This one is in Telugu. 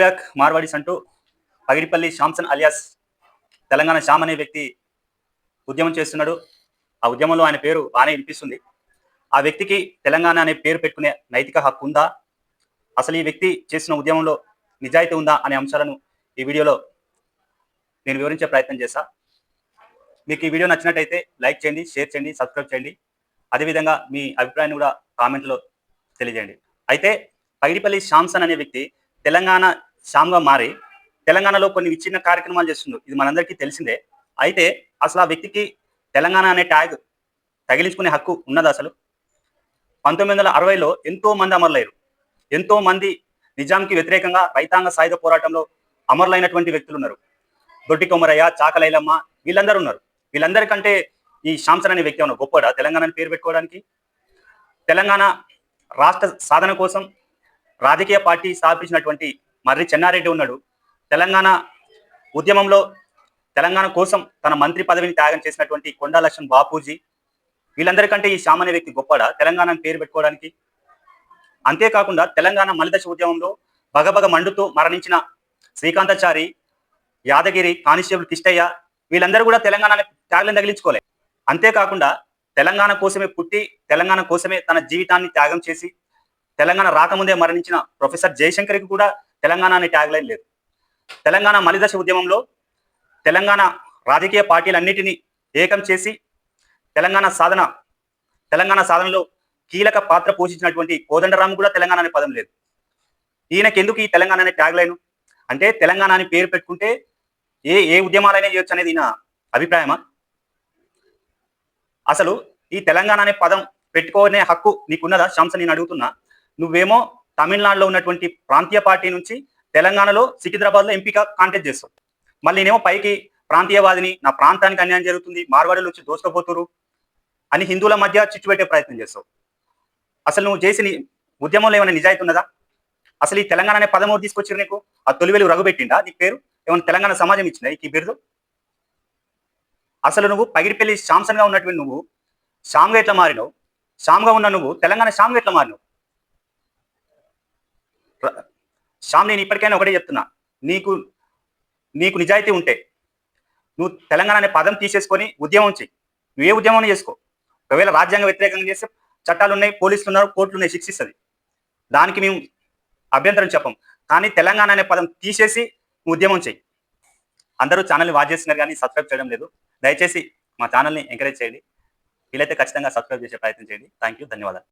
బ్యాక్ మార్వాడీస్ అంటూ పగిడిపల్లి శాంసన్ అలియాస్ తెలంగాణ శ్యామ్ అనే వ్యక్తి ఉద్యమం చేస్తున్నాడు. ఆ ఉద్యమంలో ఆయన పేరు బాగానే వినిపిస్తుంది. ఆ వ్యక్తికి తెలంగాణ అనే పేరు పెట్టుకునే నైతిక హక్కు ఉందా? అసలు ఈ వ్యక్తి చేసిన ఉద్యమంలో నిజాయితీ ఉందా అనే అంశాలను ఈ వీడియోలో నేను వివరించే ప్రయత్నం చేశా మీకు ఈ వీడియో నచ్చినట్టయితే లైక్ చేయండి షేర్ చేయండి సబ్స్క్రైబ్ చేయండి. అదేవిధంగా మీ అభిప్రాయాన్ని కూడా కామెంట్లో తెలియజేయండి. అయితే పగిడిపల్లి శాంసన్ అనే వ్యక్తి తెలంగాణ శ్యామ్గా మారి తెలంగాణలో కొన్ని విచ్ఛిన్న కార్యక్రమాలు చేస్తుండ్రు. ఇది మనందరికీ తెలిసిందే. అయితే అసలు ఆ వ్యక్తికి తెలంగాణ అనే ట్యాగ్ తగిలించుకునే హక్కు ఉన్నది అసలు? పంతొమ్మిది వందల అరవైలో ఎంతో మంది అమరులయ్యారు. ఎంతో మంది నిజాంకి వ్యతిరేకంగా రైతాంగ సాయుధ పోరాటంలో అమరులైనటువంటి వ్యక్తులు ఉన్నారు. దొడ్డి కొమరయ్య చాకలైలమ్మ వీళ్ళందరూ ఉన్నారు. వీళ్ళందరికంటే ఈ శాంసన్ అనే వ్యక్తి ఉన్న గొప్పడా తెలంగాణ పేరు పెట్టుకోవడానికి? తెలంగాణ రాష్ట్ర సాధన కోసం రాజకీయ పార్టీ స్థాపించినటువంటి మర్రి చెన్నారెడ్డి ఉన్నాడు. తెలంగాణ ఉద్యమంలో తెలంగాణ కోసం తన మంత్రి పదవిని త్యాగం చేసినటువంటి కొండా లక్ష్మణ్ బాపూజీ వీళ్ళందరికంటే ఈ సామాన్య వ్యక్తి గొప్పడా తెలంగాణ పేరు పెట్టుకోవడానికి. అంతేకాకుండా తెలంగాణ మలిదశ ఉద్యమంలో బగబగ మండుతూ మరణించిన శ్రీకాంతాచారి యాదగిరి కానిస్టేబుల్ కిష్టయ్య వీళ్ళందరూ కూడా తెలంగాణ త్యాగం తగిలించుకోలే. అంతేకాకుండా తెలంగాణ కోసమే పుట్టి తెలంగాణ కోసమే తన జీవితాన్ని త్యాగం చేసి తెలంగాణ రాకముందే మరణించిన ప్రొఫెసర్ జయశంకర్కి కూడా తెలంగాణ అనే ట్యాగ్ లైన్ లేదు. తెలంగాణ మలిదశ ఉద్యమంలో తెలంగాణ రాజకీయ పార్టీలన్నిటినీ ఏకం చేసి తెలంగాణ సాధన తెలంగాణ సాధనలో కీలక పాత్ర పోషించినటువంటి కోదండరాము కూడా తెలంగాణ అనే పదం లేదు. ఈయనకి ఎందుకు ఈ తెలంగాణ అనే ట్యాగ్ లైన్? అంటే తెలంగాణ అని పేరు పెట్టుకుంటే ఏ ఏ ఉద్యమాలైనా చేయొచ్చు అనేది ఈయన అభిప్రాయమా? అసలు ఈ తెలంగాణ అనే పదం పెట్టుకోనే హక్కు నీకున్నదా? శాంసన్ నేను అడుగుతున్నా. నువ్వేమో తమిళనాడులో ఉన్నటువంటి ప్రాంతీయ పార్టీ నుంచి తెలంగాణలో సికింద్రాబాద్లో ఎంపిక కాంటెస్ట్ చేస్తావు. మళ్ళీ నేనేమో పైకి ప్రాంతీయవాదిని నా ప్రాంతానికి అన్యాయం జరుగుతుంది మార్వాడీలు వచ్చి దోసుకపోతురు అని హిందువుల మధ్య చిచ్చు పెట్టే ప్రయత్నం చేస్తావు. అసలు నువ్వు చేసిన ఉద్యమంలో ఏమైనా నిజాయితీ ఉన్నదా? అసలు ఈ తెలంగాణ అనే పదమూడు తీసుకొచ్చారు నీకు? ఆ తొలివేలు రఘుబెట్టిండా నీ పేరు? ఏమైనా తెలంగాణ సమాజం ఇచ్చిందా ఈ బిరుదు అసలు నువ్వు పగిడిపల్లి శాంసన్గా ఉన్నటువంటి నువ్వు శామ్గా ఎట్లా మారినావు? శామ్గా ఉన్న నువ్వు తెలంగాణ శామ్గా ఎట్లా మారినావు? శ్యామ్ నేను ఇప్పటికైనా ఒకటే చెప్తున్నా. నీకు నీకు నిజాయితీ ఉంటే నువ్వు తెలంగాణ అనే పదం తీసేసుకొని ఉద్యమం చెయ్యి. నువ్వు ఏ ఉద్యమం చేసుకో? ఒకవేళ రాజ్యాంగ వ్యతిరేకంగా చేస్తే చట్టాలు ఉన్నాయి పోలీసులు ఉన్నారు కోర్టులు ఉన్నాయి శిక్షిస్తుంది. దానికి మేము అభ్యంతరం చెప్పం. కానీ తెలంగాణ అనే పదం తీసేసి ఉద్యమం చెయ్యి. అందరూ ఛానల్ని వాచ్ చేస్తున్నారు కానీ సబ్స్క్రైబ్ చేయడం లేదు. దయచేసి మా ఛానల్ని ఎంకరేజ్ చేయండి. వీలైతే ఖచ్చితంగా సబ్స్క్రైబ్ చేసే ప్రయత్నం చేయండి. థ్యాంక్ యూ ధన్యవాదాలు.